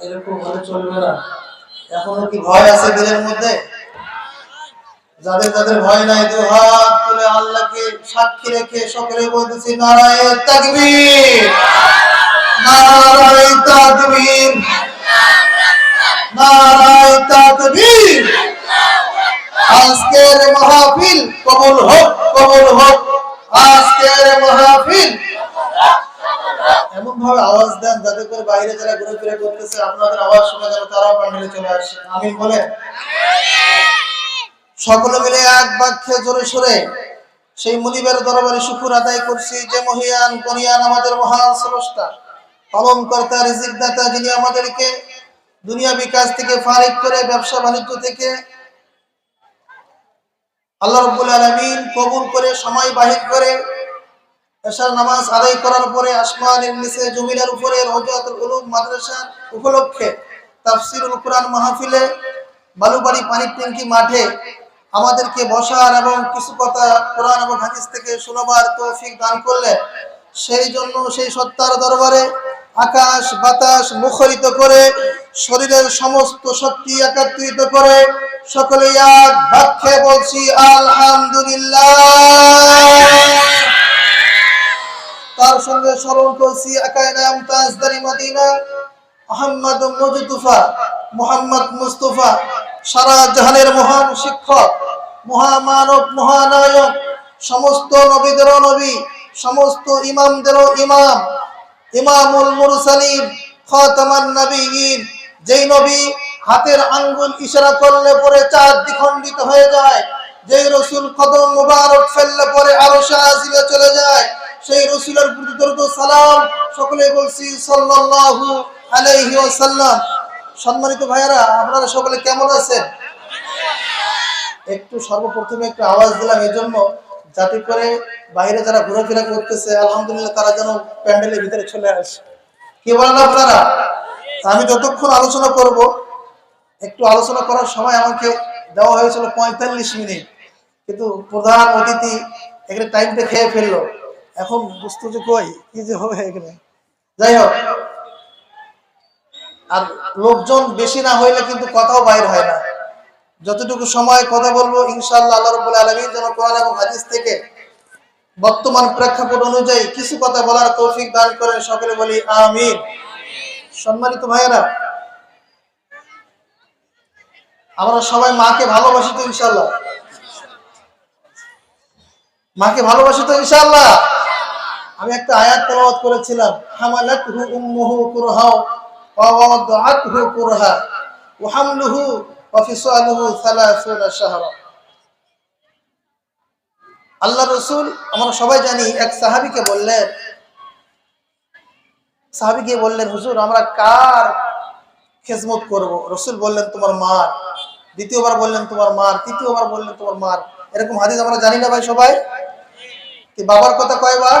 এরকম হলে চলবে না। এখনও কি ভয় আছে দিলের মধ্যে? যাদের যাদের ভয় নাই হাত তুলে আল্লাহকে সাক্ষী রেখে সকলে বলতেছি নারায়ণ তাকবীর! নারায়ণ তাকবীর! নারায়ণ তাকবীর! আজকের মাহফিল কবুল হোক কবুল হোক। আজকের মাহফিল এমন ভাবে আওয়াজ দেন যাতে করে বাইরে যারা ঘুরে করতেছে, আপনাদের আওয়াজ শুনে যেন তারাও প্যান্ডেলে চলে আসে। আমি বলে সকলে মিলে এক বাক্যে জোরে সরে সেই মুনিবের দরবারে শুকুর আদায় করছি যে মহিয়ান, কনিয়ান আমাদের মহান স্রষ্টা। পালন কর্তা রিজিক দাতা যিনি আমাদেরকে দুনিয়া বিকাশ থেকে ফারিক করে, ব্যবসা বাণিজ্য থেকে আল্লাহ রব্বুল আলমিন কবুল করে, সময় বাহির করে এশার নামাজ আদায় করার পরে আসমানের নিচে জমিনের উপরে রহজাতুল উলুম মাদ্রাসার উপলক্ষে তাফসিরুল কোরআন মাহফিলে বালুবাড়ি পানি ট্যাঙ্কি মাঠে আমাদেরকে বসার এবং কিছু কথা কোরআন এবং হাদিস থেকে শোনাবার তৌফিক দান করলেন। সেই জন্য সেই সত্তার দরবারে আকাশ, বাতাস মুখরিত করে, শরীরের সমস্ত শক্তি একত্রিত করে সকলে এক বাক্যে বলছি, আলহামদুলিল্লাহ। তার সঙ্গে স্মরণ করছি একাই নাম তাজদারি Medina Muhammad Mustafa, Muhammad Mustafa, সারা জাহানের মহান শিক্ষক, মহামানব, মহানায়ক, সমস্ত নবীদেরও নবী, সমস্ত ইমামদেরও ইমাম, ইমামুল মুরসালিন, খাতামান নবীন যেই নবী হাতের আঙ্গুল ইশারা করলে পরে চার দ্বিখণ্ডিত হয়ে যায়, যেই রসুল কদম মুবারক ফেললে পরে আরও আজিলে চলে যায় সেই রসুলের প্রতি সালাম সকলে বলছি সাল্লাল্লাহু আলাইহি ওয়াসাল্লাম। সম্মানিত ভাইয়েরা, আপনারা সকলে কেমন আছেন? একটু সর্বপ্রথমে একটু আওয়াজ দিলাম এই জন্য যাতে করে বাইরে যারা ঘোরাফেরা করতেছে, আলহামদুলিল্লাহ তারা যেন প্যান্ডেলের ভিতরে চলে আসে। কি বলেন আপনারা? আমি যতক্ষণ আলোচনা করব, একটু আলোচনা করার সময় আমাকে দেওয়া হয়েছিল পঁয়তাল্লিশ মিনিট। কিন্তু প্রধান অতিথি এখানে টাইমটা খেয়ে ফেলল। এখন বুঝতো যে কই, কি যে হবে এখানে? যাই হোক। আর লোকজন বেশি না হইলে কিন্তু কথাও বাইর হয় না। যতটুকু সময় কথা বলব থেকে বর্তমান প্রেক্ষাপট অনুযায়ী কিছু কথা বলার তৌফিক দান সকলে বলি আমিন। সম্মানিত ভাইয়েরা, আমরা সবাই মাকে ভালোবাসি তো ইনশাল্লাহ মাকে ভালোবাসি তো ইনশাআল্লাহ। আমি একটা আয়াত তেলাওয়াত করেছিলাম হামালাতহু উম্মুহু কুরহা ওয়া ওয়াদাআতহু কুরহা ওয়া হামলুহু ওয়া ফিসালুহু 30 শাহরা। আল্লাহ রসুল, আমরা সবাই জানি, এক সাহাবীকে বললেন সাহাবীকে বললেন, হুজুর, আমরা কার খেজমত করব? রসুল বললেন, তোমার মার। দ্বিতীয়বার বললেন, তোমার মার। তৃতীয়বার বললেন, তোমার মার। এরকম হাদিস আমরা জানি না ভাই সবাই? বাবার কথা কয়বার?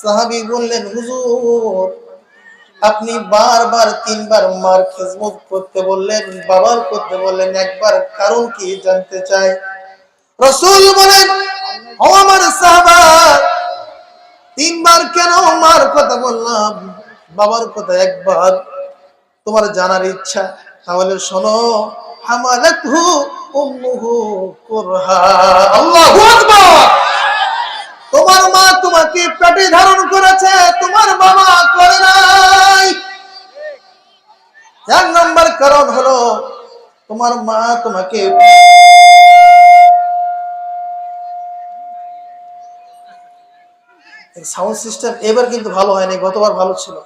সাহাবী বললেন, হুজুর, আপনি বারবার তিনবার মার খিজমত করতে বললেন, বাবার করতে বললেন, একবার কারণ কি জানতে চাই? রসুল বলেন, ও আমার সাহাবা, তিনবার কেন মার কথা বললাম? বাবার কথা একবার। তোমার জানার ইচ্ছা, তাহলে শোনো, হামালাতহু উম্মুহু কুরহা। আল্লাহু আকবার! তোমার মা তোমাকে পেটে ধারণ করেছে, তোমার বাবা করে নাই। এক নম্বর কারণ হলো, তোমার মা তোমাকে সাউন্ড সিস্টেম এবার কিন্তু ভালো হয়নি, গতবার ভালো ছিল।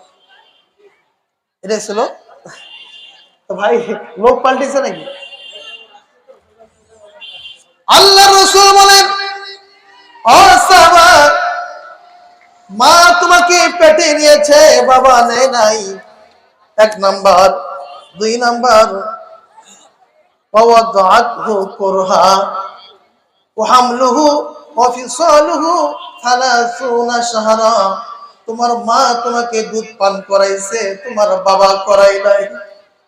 এটাই ছিল। ভাই, লোক পাল্টেছে নাকি? আল্লাহ রসুল বলেন তোমাকে পেটে নিয়েছে, বাবা নেয় নাই। এক নাম্বার, দুই নাম্বার তোমার মা তোমাকে দুধ পান করাইছে, তোমার বাবা করাই নাই।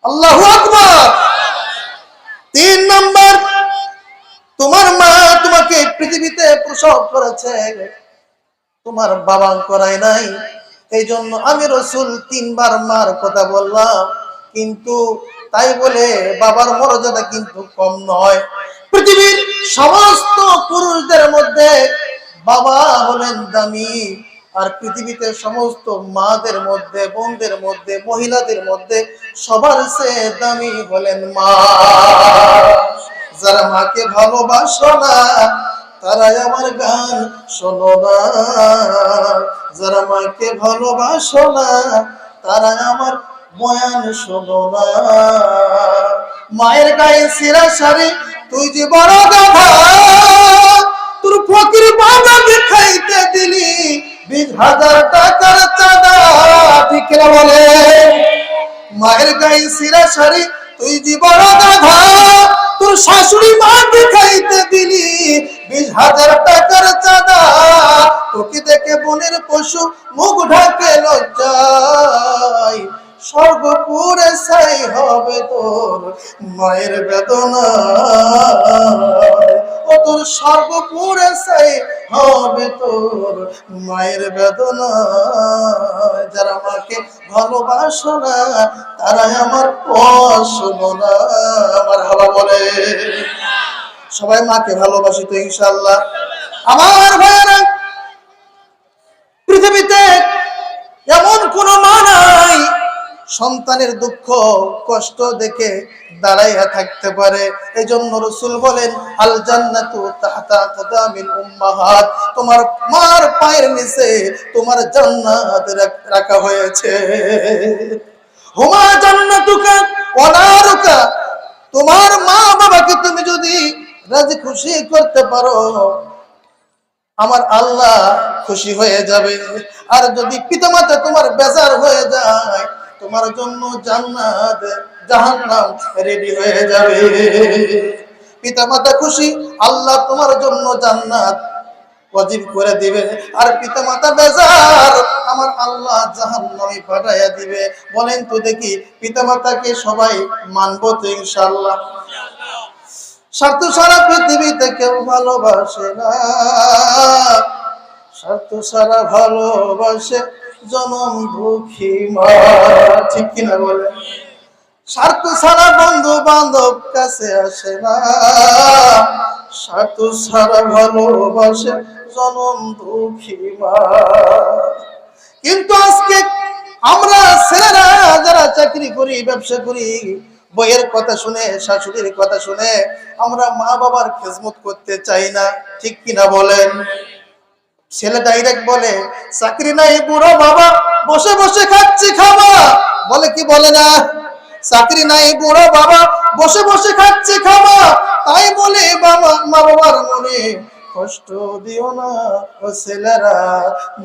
আল্লাহ তিন নাম্বার, তোমার মা তোমাকে পৃথিবীতে প্রসব করেছে। তোমার বাবা করাই নাই। এই জন্য আমি রসুল তিনবার মার কথা বললাম। কিন্তু তাই বলে বাবার মর্যাদা কিন্তু কম নয়। পৃথিবীর সমস্ত পুরুষদের মধ্যে বাবা হলেন দামি। আর পৃথিবীতে সমস্ত মাদের মধ্যে, বোনদের মধ্যে, মহিলাদের মধ্যে সবার সে দামি হলেন মা। যারা মাকে ভালোবাসো না তারাই আমার গান শোনো না। যারা মাকে ভালোবাসো না তারা আমার বয়ান শোনো না। মায়ের গায়ে সিরা সারি তুই যে বড় গাধা। তোর ফকির বাবাকে খাইতে দিলি বিশ হাজার টাকার চাঁদা। ঠিক বলে? মায়ের গায়ে সিরা সারি তুই যে বড় তোর শাশুড়ি মাকে খাইতে দিলি। বিশ হাজার টাকার চাঁদা, তোকে দেখে বনের পশু মুখ ঢাকে লজ্জায়। সর্বপুরে সাই হবে তোর মায়ের বেদনা। ও তোর সর্বপুরে সাই হবে তোর মায়ের বেদনা। ভালোবাসো না তারাই আমার পশলো না, আমার হাওয়া বলে। সবাই মাকে ভালোবাসি তো ইনশাল্লাহ আমার ভাইয়েরা পৃথিবীতে এমন কোন মা নাই সন্তানের দুঃখ, কষ্ট দেখে দাঁড়াইয়া থাকতে পারে। এই জন্য রসুল বলেন, আল জান্নাতু তোমার মার পায়ের নিচে তোমার জান্নাত রাখা হয়েছে। তোমার মা বাবাকে তুমি যদি রাজি খুশি করতে পারো, আমার আল্লাহ খুশি হয়ে যাবে। আর যদি পিতামাতা তোমার বেজার হয়ে যায় তোমার জন্য জান্নাত জাহান্নাম রেডি হয়ে যাবে। পিতামাতা খুশি, আল্লাহ তোমার জন্য জান্নাত ওয়াজিব করে দিবে। আর পিতামাতা বেজার, আমার আল্লাহ জাহান্নামে পাঠাইয়া দিবে। বলেন তো দেখি পিতামাতাকে সবাই মানবো তো ইনশাআল্লাহ। স্বার্থ সারা পৃথিবীতে কেউ ভালোবাসে না। স্বার্থ সারা ভালোবাসে জনম দুঃখী ঠিক কিনা বলে? স্বার্থ সারা বন্ধু বান্ধব কাছে আসে না। স্বার্থ সারা ভালোবাসে জনম দুঃখী মা। কিন্তু আজকে আমরা ছেলেরা যারা চাকরি করি, ব্যবসা করি, বইয়ের কথা শুনে, শাশুড়ির কথা শুনে, আমরা মা বাবার খেজমত করতে চাই না, ঠিক কিনা বলেন? ছেলে ডাইরেক্ট বলে, চাকরি নাই বুড়ো বাবা, বসে বসে খাচ্ছি খাবা। বলে কি বলে না? চাকরি নাই বুড়ো বাবা, বসে বসে খাচ্ছি খাবা। তাই বলে বাবা, মা বাবার মনে কষ্ট দিও না ও ছেলেরা।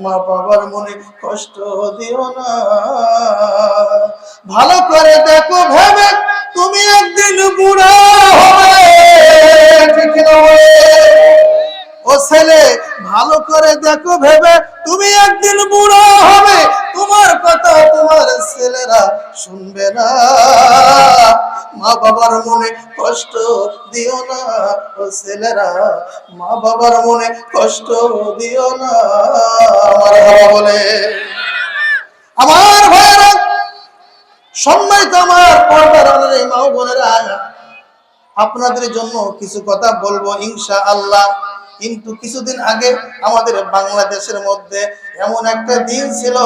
মা বাবার মনে কষ্ট দিও না। ভালো করে দেখো, ভেবে তুমি একদিন বুড়া হবে। ঠিক? ও ছেলে, ভালো করে দেখো ভেবে, তুমি একদিন বুড়ো হবে, তোমার কথা তোমার ছেলেরা শুনবে না। মা বাবার মনে কষ্ট দিও না ও ছেলেরা, মা বাবার মনে কষ্ট দিও না। আমার বাবা বলে, আমার ভাইয়েরা, সম্মানিত আমার পর্দার মা বোনেরা, আপনাদের জন্য কিছু কথা বলব ইনশা আল্লাহ কিন্তু কিছুদিন আগে আমাদের বাংলাদেশের মধ্যে এমন একটা দিন ছিল,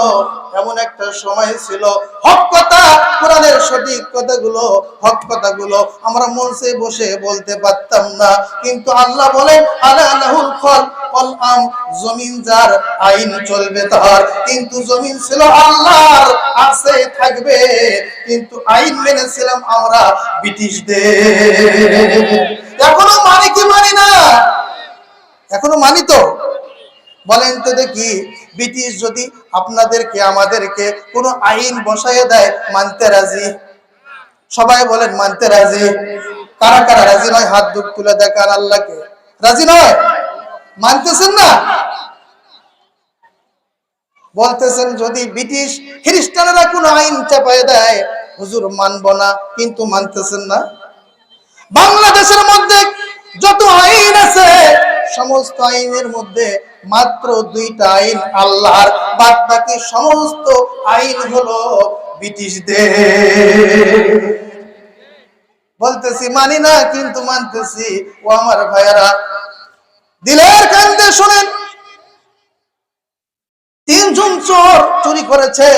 এমন একটা সময় ছিল। হক কথা, কোরআনের সঠিক কথাগুলো, হক কথাগুলো আমরা মঞ্চে বসে বলতে পারতাম না। কিন্তু আল্লাহ বলেন, আলা লাহুল খল ওয়াল আম জমিন যার আইন চলবে তার কিন্তু জমিন ছিল আল্লাহর, আছে, থাকবে। কিন্তু আইন মেনেছিলাম আমরা ব্রিটিশদের। এখনও মানি কি মানি না? এখনও মানি তো? বলেন তো দেখি, ব্রিটিশ যদি আপনাদেরকে, আমাদেরকে কোনো আইন বসাইয়ে দেয়, মানতে রাজি? সবাই বলেন, মানতে রাজি। কারা কারা রাজি নয়? হাত দুঃখ তুলে দেখান আল্লাহকে। রাজি নয়? মানতেছেন না? বলতেছেন, যদি ব্রিটিশ খ্রিস্টানরা কোন আইন চাপায় দেয়, হুজুর মানব না, কিন্তু মানতেছেন না? বাংলাদেশের মধ্যে যত আইন আছে সমস্ত আইনের মধ্যে মাত্র দুইটা আইন আল্লাহর বাদ বাকি সমস্ত আইন হলো ব্রিটিশদের। বলতেছি, মানি না, কিন্তু মানতেছি, ও আমার ভাইয়ারা, দিলের কান্দে শোনেন, তিনজন চোর চুরি করেছে,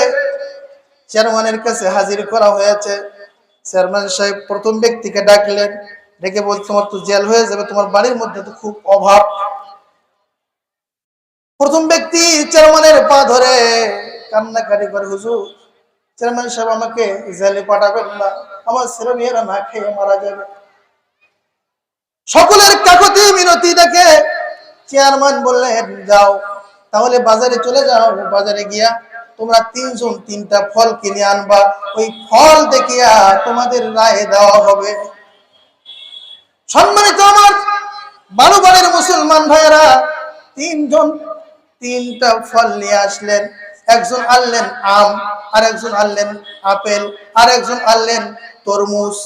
চেয়ারম্যানের কাছে হাজির করা হয়েছে। চেয়ারম্যান সাহেব প্রথম ব্যক্তিকে ডাকলেন ডেকে বলছে, তোমার তো জেল হয়ে যাবে, তোমার বাড়ির মধ্যে তো খুব অভাব। প্রথম ব্যক্তি চেয়ারম্যানের পা ধরে কান্নাকাটি করে, হুজুর, চেয়ারম্যান সাহেব আমাকে জেলে পাঠাবেন না, আমার ছেলে মেয়েরা না খেয়ে মারা যাবে। সকলের কাকতি মিনতি দেখে চেয়ারম্যান বললেন, যাও, তাহলে বাজারে চলে যাও, বাজারে গিয়া তোমরা তিনজন তিনটা ফল কিনে আনবা, ওই ফল দেখিয়া তোমাদের রায় দেওয়া হবে। সম্মানিত আমার বারোবারের মুসলমান ভাইয়েরা, তিনজন, তিনটা ফল নিয়ে আসলেন। একজন আনলেন আম আর একজন আনলেন আপেল আর একজন আনলেন তরমুজ।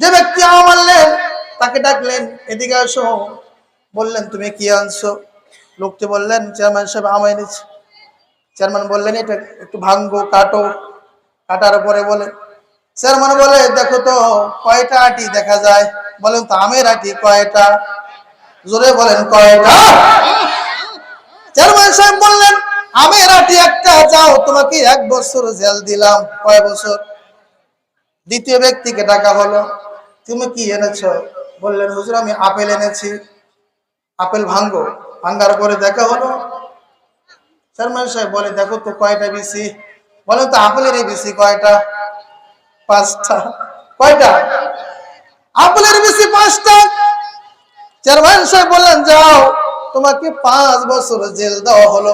যে ব্যক্তি আম আনলেন, তাকে ডাকলেন, এদিকে আসো। বললেন, তুমি কি আনছো? লোকটি বললেন, চেয়ারম্যান সাহেব, আম এনেছি। চেয়ারম্যান বললেন, এটা একটু ভাঙ্গো, কাটো। কাটার পরে বলে, চেয়ারম্যান বলে, দেখো তো, কয়টা আটি দেখা যায়? বলেন তো আমের আটি কয়টা? জোরে বলেন কয়টা? চেয়ারম্যান সাহেব বললেন আমের আটি একটা, যাও, তোমাকে এক বছর জেল দিলাম, কয় বছর? দ্বিতীয় ব্যক্তিকে ডাকা হলো, তুমি কি এনেছো? বললেন, হুজুর, আমি আপেল এনেছি। আপেল ভাঙ্গো, ভাঙ্গার পরে দেখা হলো, চেয়ারম্যান সাহেব বলে, দেখো তো কয়টা বিসি বলেন তো, আপেলের এই বিসি কয়টা? পাঁচটা। কয়টা? আপেলের বিসি পাঁচটা? চেয়ারম্যান সাহেব বললেন, যাও, তোমাকে পাঁচ বছর জেল দেওয়া হলো।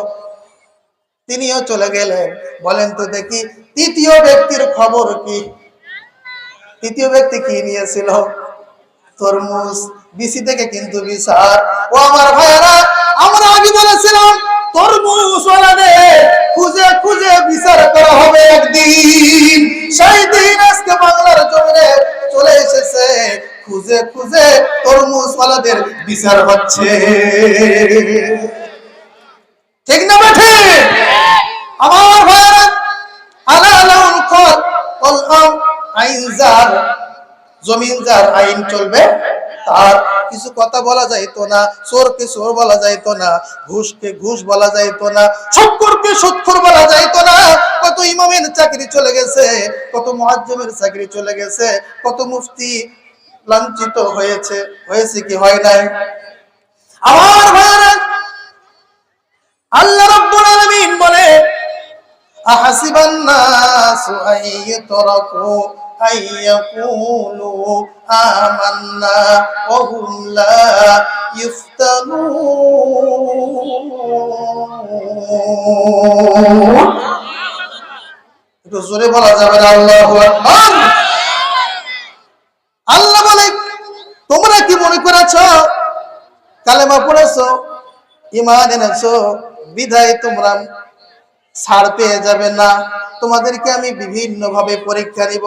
তিনিও চলে গেলেন। বলেন তো দেখি, তৃতীয় ব্যক্তির খবর কি? তৃতীয় ব্যক্তি কি নিয়েছিল? তরমুজ, বিসি থেকে কিন্তু বিচার। ও আমার ভাইয়েরা, আমরা আগে বলেছিলাম, তরমুজ খুঁজে খুঁজে বিচার করা হবে একদিন। সেই দিন আজকে বাংলার জমিনে চলে এসেছে। খুঁজে খুঁজে তরমুজ ওয়ালাদের বিচার হচ্ছে। ঠিক না বেঠে আমার ভাইয়েরা আলা আলাউন কল কল আইন যার, জমিন যার, আইন চলবে। তার কিছু কথা বলা যাইতো না, চোরকে চোর বলা যাইতো না, ঘুষকে ঘুষ বলা যাইতো না সত্তরকে সত্তর বলা যাইতো না। কত ইমামের চাকরি চলে গেছে, কত মুআজ্জমের চাকরি চলে গেছে, কত মুফতি লাঞ্ছিত হয়েছে হয়েছে কি হয় নাই? আমার ভাইরা আল্লাহ রাব্বুল আলামিন বলে, আহাসিবান নাসু আইয়ুতরাকু আইয়াকুলু আমান্না ওয়া হুম লা ইফতানুন একটু জোরে বলা যাবে না, আল্লাহু আল্লাহ বলে, তোমরা কি মনে করেছ? কালেমা পড়েছো ইমান এনেছো বিধায় তোমরা ছাড় পেয়ে যাবে না। তোমাদেরকে আমি বিভিন্ন ভাবে পরীক্ষা নিব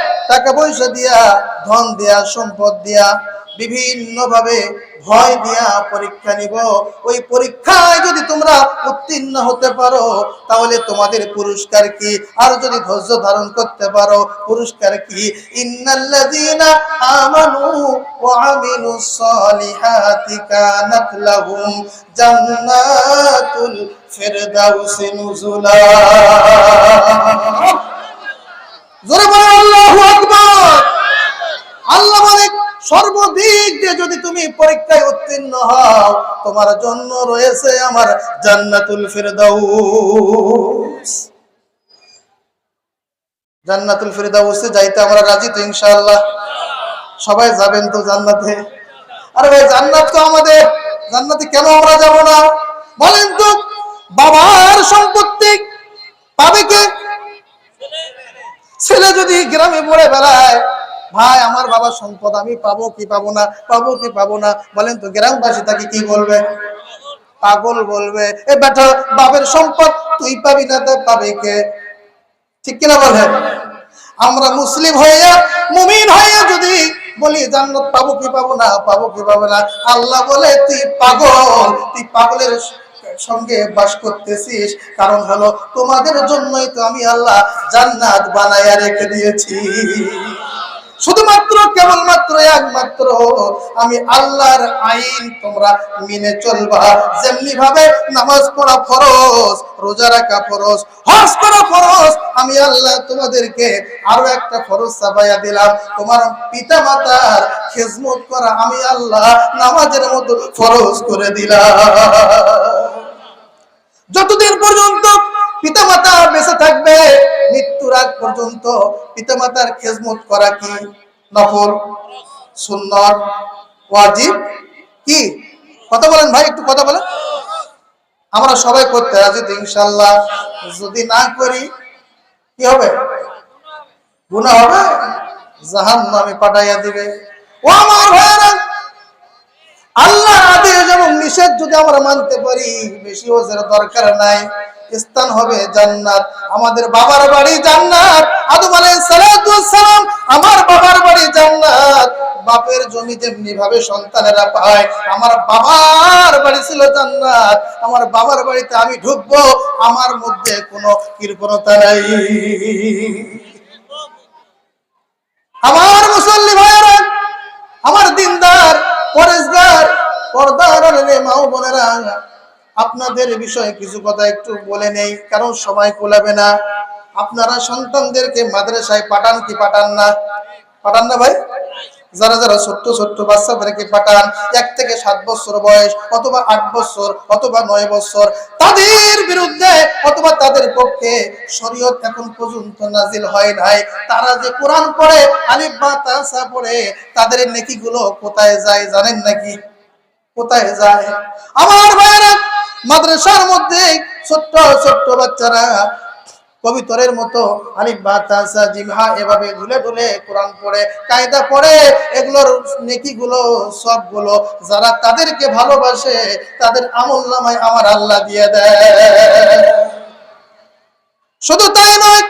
টাকা পয়সা দিয়া, ধন দিয়া, সম্পদ দিয়া বিভিন্ন ভাবে ভয় দিয়া পরীক্ষা নিব। ওই পরীক্ষায় যদি তোমরা উত্তীর্ণ হতে পারো, তাহলে তোমাদের পুরস্কার কি? আর যদি ধৈর্য ধারণ করতে পারো, পুরস্কার কি? ইন্নাল্লাযীনা আমানু ওয়া আমিলুস সালিহাতি কানাত লাহুম জান্নাতুল ফিরদাউসি নুজুলা। জান্নাতুল ফিরদাউসে যাইতে আমরা রাজি তো, ইনশাআল্লাহ। সবাই যাবেন তো জান্নাতে? আরে ভাই, জান্নাত তো আমাদের। জান্নাতে কেন আমরা যাব না? বলেন তো, বাবার সম্পত্তি পাবে কে? ছেলে যদি গ্রামে পড়ে বেড়ায়, ভাই, আমার বাবার সম্পদ আমি পাবো কি পাবো না? পাবো কি পাবো না? বলেন তো, গ্রামবাসী তাকে কি বলবে? পাগল বলবে, এ বেটা, বাপের সম্পদ তুই পাবি না তো পাবে কে? ঠিক কিনা বলেন? আমরা মুসলিম হইয়া মুমিন হইয়া যদি বলি, জান্নাত পাবো কি পাবো না? পাবো কি পাবো না? আল্লাহ বলে, তুই পাগল, তুই পাগলের সঙ্গে বাস করতেছিস। কারণ হলো তোমাদের জন্যই তো আমি আল্লাহ জান্নাত বানাইয়া রেখে দিয়েছি। শুধুমাত্র, কেবলমাত্র, একমাত্র আমি আল্লাহর আইন তোমরা মেনে চলবা। যেমনি ভাবে নামাজ পড়া ফরজ, রোজা রাখা ফরজ, হজ করা ফরজ, আমি আল্লাহ তোমাদেরকে আরও একটা ফরজ চাপাইয়া দিলাম। তোমার পিতা মাতার খেজমত করা আমি আল্লাহ নামাজের মতো ফরজ করে দিলাম। যতদিন পর্যন্ত পিতামাতা বেঁচে থাকবে, মৃত্যুর আগ পর্যন্ত পিতামাতার খেজমত করা কি নফল, সুন্নত, ওয়াজিব কি? কথা বলেন ভাই, একটু কথা বলেন। আমরা সবাই করতে রাজি তো ইনশাল্লাহ যদি না করি, কি হবে? গুনাহ হবে? জাহান নামে পাঠাইয়া দিবে। ও আমার ভাইয়েরা, আল্লাহ নিষেধ যদি আমরা মানতে পারি, বেশি ওজের দরকার নাই। স্থান হবে জান্নাত। আমাদের বাবার বাড়ি জান্নাত। আদম সালাম, আমার বাবার বাড়ি জান্নাত। বাপের জমি যেমনি ভাবে সন্তানেরা পায়, আমার বাবার বাড়ি ছিল জান্নাত। আমার বাবার বাড়িতে আমি ঢুকবো, আমার মধ্যে কোনো কৃপণতা নাই। আমার মুসল্লি ভাইয়েরা, আমার দিনদার, পরেশগার আপনাদের বিষয়ে কিছু কথা একটু বলে নেই, কারণ সময় কোলাবে না। আপনারা সন্তানদেরকে মাদ্রাসায় পাঠান কি পাঠান না? পাঠান না ভাই? যারা যারা ছোট্ট ছোট্ট বাচ্চাদেরকে পাঠান, এক থেকে সাত বছর বয়স, অথবা আট বছর, অথবা নয় বছর, তাদের বিরুদ্ধে অথবা তাদের পক্ষে শরীয়ত এখন পর্যন্ত নাজিল হয় নাই। তারা যে কোরআন পড়ে, আলিফ বা তাসা পড়ে, তাদের নেকিগুলো কোথায় যায় জানেন নাকি? কোথায় যায়? আমার ভাইয়েরা, মাদ্রাসার মধ্যে ছোট্ট ছোট্ট বাচ্চারা কবিতরের মতো আলিফ, বা তাসা জিমহা এভাবে ঢুলে কোরআন পড়ে, কায়দা পড়ে, এগুলোর নেকিগুলো, সবগুলো যারা তাদেরকে ভালোবাসে, তাদের আমল নামায় আমার আল্লাহ দিয়ে দেয়। শুধু তাই নয়,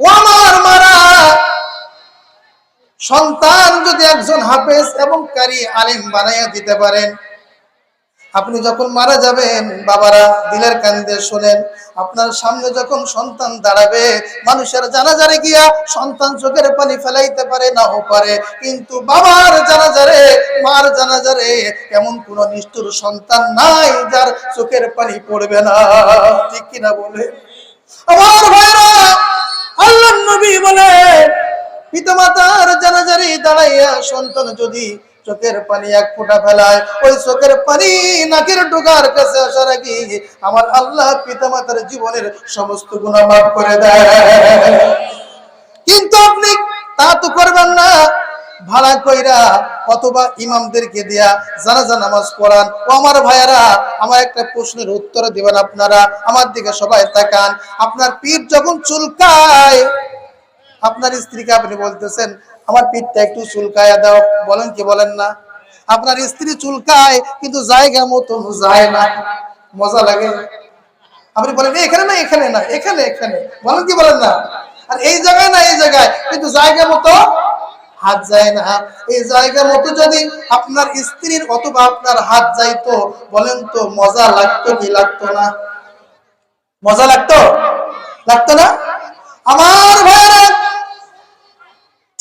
ও আমার মারা সন্তান যদি একজন হাফেজ এবং কারি আলিম বানাইয়া দিতে পারেন, আপনি যখন মারা যাবেন, বাবারা দিলের কান্দে শোনেন, আপনার সামনে যখন সন্তান দাঁড়াবে, মানুষের জানাজারে গিয়া সন্তান চোখের পানি ফেলাইতে পারে নাও পারে, কিন্তু বাবার জানাজারে, মার জানাজারে এমন কোন নিষ্ঠুর সন্তান নাই যার চোখের পানি পড়বে না। ঠিক কিনা বলে আমার ভাইরা আল্লাহ নবী বলে পিতামাতার জানাজারি দাঁড়াইয়া সন্তান যদি চোখের পানি এক ফোঁটা ফেলায়, ওই চোখের পানি নাকের ডোগার কাছে আসার আগে আমার আল্লাহ পিতামাতার জীবনের সমস্ত গুণা মাফ করে দেয়। কিন্তু আপনি তা তো করবেন না। ভাড়া কইরা অথবা ইমামদেরকে দিয়া জানাজা, নামাজ পড়ান। ও আমার ভাইয়ারা, আমার একটা প্রশ্নের উত্তর দিবেন আপনারা। আমার দিকে সবাই তাকান। আপনার পিঠ যখন চুলকায় আপনার স্ত্রীকে আপনি বলতেছেন, আমার পিঠটা একটু চুলকায়া দাও। বলেন কি বলেন না? আপনার স্ত্রী চুলকায়, কিন্তু জায়গা মতো যায় না। মজা লাগে। আপনি বলেন এখানে না এখানে না, এখানে এখানে। বলেন কি বলেন না? আর এই জায়গায় না, এই জায়গায়, কিন্তু জায়গা মতো হাত যায় না। এই জায়গা মতো যদি আপনার স্ত্রীর অথবা আপনার হাত যাইতো, বলেন তো, মজা লাগতো কি লাগতো না? মজা লাগতো? লাগতো না? আমার ভাইরা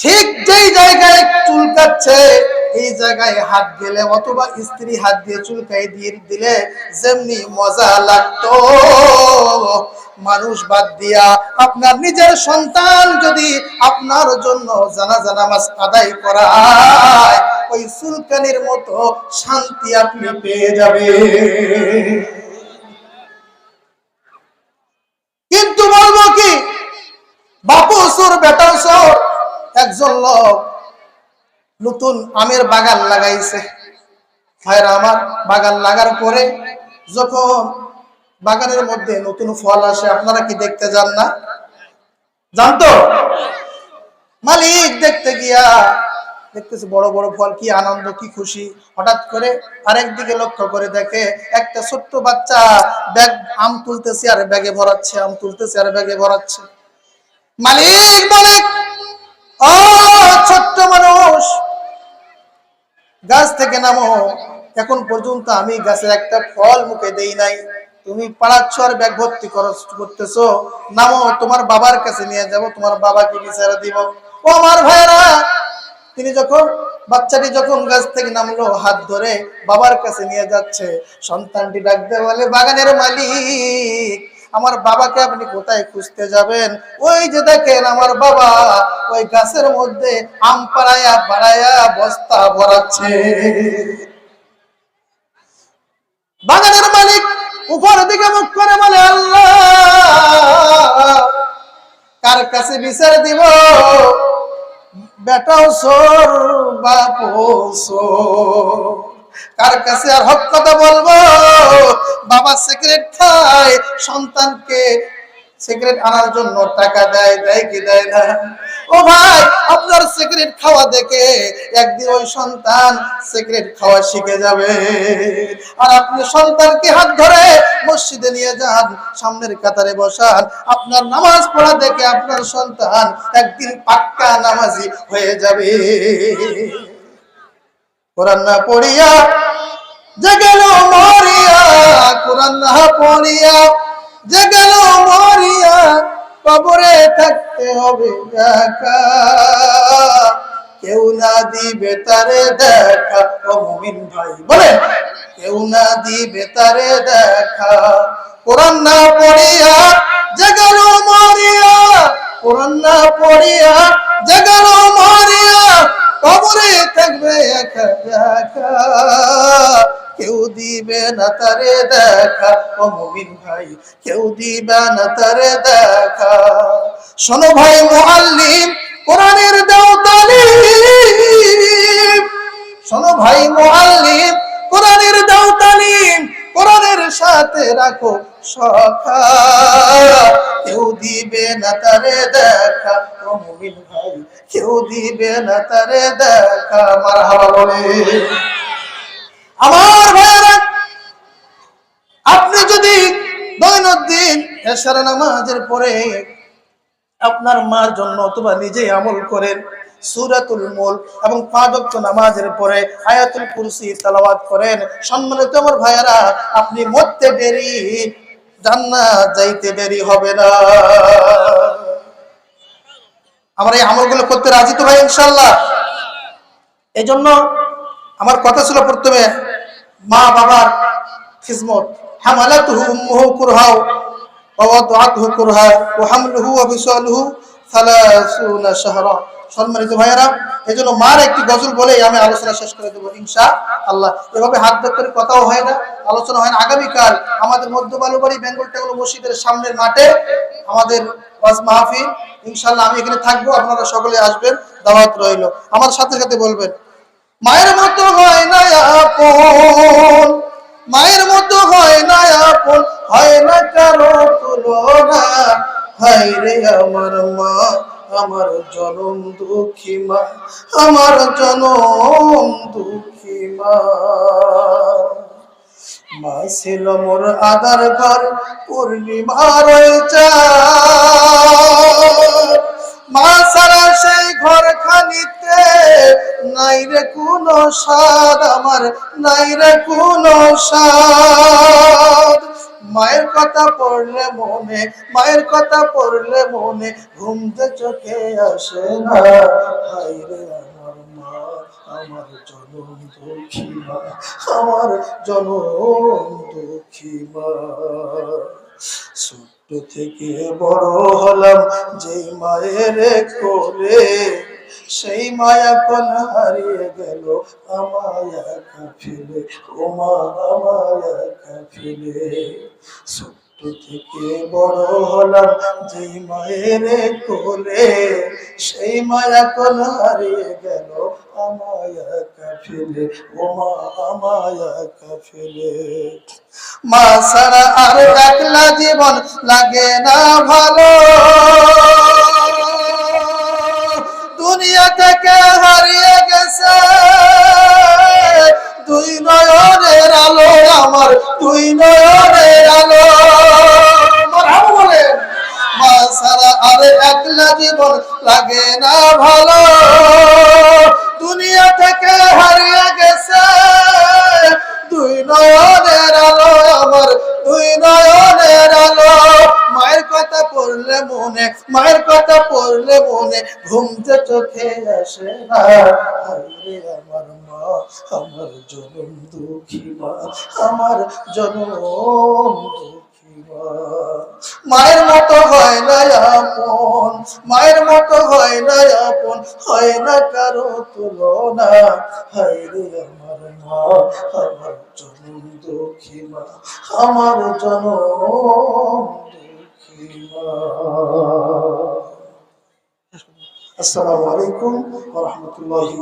ঠিক যেই জায়গায় চুলকাচ্ছে এই জায়গায় হাত দিলে অথবা স্ত্রী হাত দিয়ে চুলকাই দিয়ে দিলে যেমনি মজা লাগতো। মানুষ বাদ দিয়া আপনার নিজের সন্তান যদি আপনার জন্য জানা জানা নামাজ আদায় করায়, ওই সুলকানের মতো শান্তি আপনি পেয়ে যাবে কিন্তু বলব কি বাপু সুর বেটাও সুর একজন লোক নতুন আমের বাগান লাগাইছে। ভাইরা আমার, বাগান লাগার পরে যখন বাগানের মধ্যে নতুন ফল আসে, আপনারা কি দেখতে যান না? জানতো মালিক দেখতে গিয়া দেখতেছে বড় বড় ফল, কি আনন্দ, কি খুশি। হঠাৎ করে আরেক দিকে লক্ষ্য করে দেখে একটা ছোট্ট বাচ্চা ব্যাগ আম তুলতেছে আর ব্যাগে ভরাচ্ছে, আম তুলতেছে আর ব্যাগে ভরাচ্ছে। মালিক বলে ছোট্ট মানুষ। গাছ থেকে নামো। এখন পর্যন্ত আমি গাছের একটা ফল মুখে দেই নাই। তুমি পাড়াচ্ছ আর ব্যাগ ভর্তি করতেছো। নামো, তোমার বাবার কাছে নিয়ে যাব, তোমার বাবাকে বিচারে দিব। ও আমার ভাইরা তিনি যখন, বাচ্চাটি যখন গাছ থেকে নামলো, হাত ধরে বাবার কাছে নিয়ে যাচ্ছে। সন্তানটি ডাকতে বলে, বাগানের মালিক আমার বাবাকে আপনি কোথায় খুঁজতে যাবেন? ওই যে দেখেন আমার বাবা, ওই গাছের মধ্যে আম পাড়ায়া পাড়ায়া বস্তা ভরাচ্ছে। বাগানের মালিক উপর দিকে মুখ করে বলে, আল্লাহ, কার কাছে বিচার দিব? বেটাও সোর, বাপও সোর। কার কাছে আর হক কথা বলব? বাবা সিগারেট খায়, সন্তানকে সিগারেট আনার জন্য টাকা দেয় দেয় কি দেয় না? ও ভাই, আপনার সিগারেট খাওয়া দেখে একদিন ওই সন্তান সিগারেট খাওয়া শিখে যাবে। আর আপনি সন্তানকে হাত ধরে মসজিদে নিয়ে যান, সামনের কাতারে বসান, আপনার নামাজ পড়া দেখে আপনার সন্তান একদিন পাক্কা নামাজি হয়ে যাবে। কোরআন না পড়িয়া যে গেল মরিয়া, কোরআন না পড়িয়া যে গেল মরিয়া, কবরে থাকতে হবে একা। কেউ না দিবে তারে দেখা, ও মুমিন ভাই, বলে? কেউ না দিবে তারে দেখা। কোরআন না পড়িয়া যে গেল মরিয়া, কোরআন না পড়িয়া যে গেল মরিয়া কবরে থাকবে কেউ দিবে না তারে দেখা, ও মুমিন ভাই, কেউ দিবে না তারে দেখা। শোনো ভাই মুআল্লিম, কোরআনের দাও তালিম শোনো ভাই মুআল্লিম, কোরআনের দাও তালিম কোরআনের সাথে রাখো সখা কেউ দিবে না তারে দেখা ভাই। কেউ দিবে না তারে দেখা। বলে। আমার ভাইয়েরা, আপনি যদি দৈনন্দিন এশার নামাজের পরে আপনার মার জন্য অথবা নিজেই আমল করেন, সুরাতুল মুল এবং পাঁচ নামাজের পরে আয়াতুল কুরসি তেলাওয়াত করেন, সম্মানিত আমার ভাইয়েরা, আপনি মরতে দেরি জান্নাত দেরি হবে না। আমরা এই আমলগুলো করতে রাজি তো ভাই, ইনশাল্লাহ? এই জন্য আমার কথা ছিল প্রথমে, মা বাবার খিজমত। হামালাতুহু উম্মুহু কুরহাও, ওয়া ওয়াদাতুহু কুরহা, ওয়া হামলুহু ওয়া বিসালুহু 30 শাহরা। সম্মানিত ভাইয়েরা, এই জন্য মার একটি গজল বলেই আমি আলোচনা শেষ করে দেবো ইনশা আল্লাহ এভাবে হাত করে কথাও হয় না, আলোচনা হয় না। আগামীকাল আমাদের মধ্য বালুবাড়ি বেঙ্গল টেঙ্গল মসজিদের সামনের মাঠে আমাদের মাহফিল ইনশাল্লাহ আমি এখানে থাকব, আপনারা সকলে আসবেন, দাওয়াত রইল। আমার সাথে সাথে বলবেন, মায়ের মতো হয় না মায়ের মতো হয় না আপন, হয় না কারও তুলনা হাই রে আমার মা আমার জনম দুঃখী মা আমার জনম দুঃখী মা ছিল মোর আদার ঘর পূর্ণিমার চাঁদ। মা সারা সেই ঘর খানিতে নাই রে কোন স্বাদ, আমার নাই রে কোন স্বাদ মায়ের কথা পড়লে মনে, মায়ের কথা পড়লে মনে ঘুমতে চোখে আসে না। হাই রে আমার মা, আমার জনম দুঃখী মা, আমার জনম দুঃখী মা। ছোট্ট থেকে বড় হলাম যে মায়ের কোলে সেই মায়া কোন হারিয়ে গেল, আমায় একা ফেলে ও মা আমায় ছোট্ট থেকে বড় হলাম যেই মায়ের কোলে, সেই মায়া কোন হারিয়ে গেল, আমায় একা ফেলে ও আমায় একা ফেলে। মা ছাড়া আর একলা জীবন লাগে না ভালো। দুনিয়া থেকে হারিয়ে গেছে। দুই নয়নের আলো আমার, দুই নয়নের আলো। আর একলা জীবন লাগে না ভালো। দুনিয়া থেকে হারিয়ে গেছে। দুই নয়নের পড়লে মনে, মায়ের কথা পড়লে মনে ঘুমতে চোখে আসে আমার মা, আমার জনম দুঃখী আমার জনম দুঃখী মায়ের মতো হয় না আপন, মায়ের মতো হয় না আপন, হয় না কারও তুলনা। হায়রে আমার মা, আমার জনম দুঃখী মা, আমার জনম আসসালামু আলাইকুম রাহমাতুল্লাহি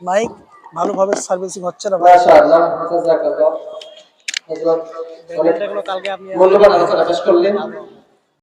মাইক ভালোভাবে সার্ভিসিং হচ্ছে না এগুলো কালকে আপনি মূল্যবান আলোচনা করলেন।